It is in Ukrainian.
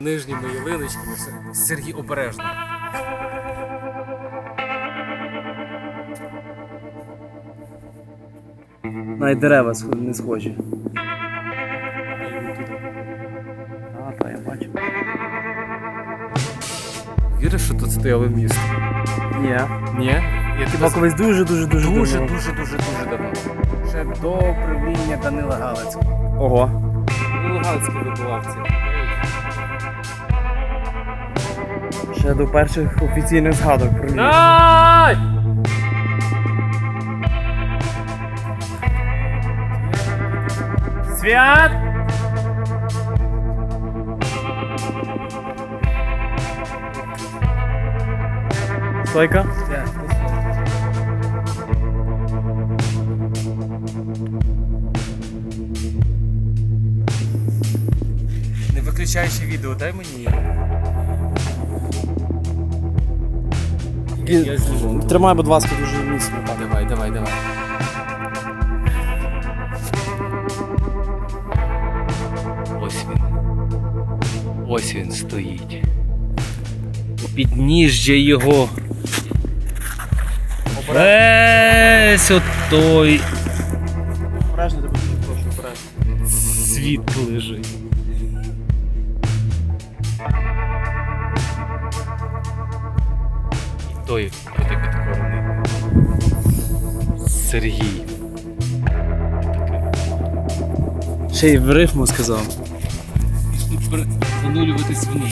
Нижніми ялиночками. Сергій обережно. Навіть дерева не схожі. А, та я бачу. Віриш, що тут стояло місто? Ні. Ні? Я тебе колись дуже дуже дуже дуже, давно. дуже, дуже, давно. Ще до правління Данила Галицького. Ого. Ну, Луганські вибувавці. Ще до перших офіційних згадок про Львів. Свят! Стойка? Не виключаючи відео, дай мені. Я, зніму. Тримай, будь ласка, дуже міцно. Так. Давай, давай, давай. Ось він. Ось він стоїть. Підніжжя його. Весь отой Обережно, тебе дуже прошу, обережно. світ лежить. Той буде підкорений. Сергій. Ще й в рифму сказав. Занурюватись вниз.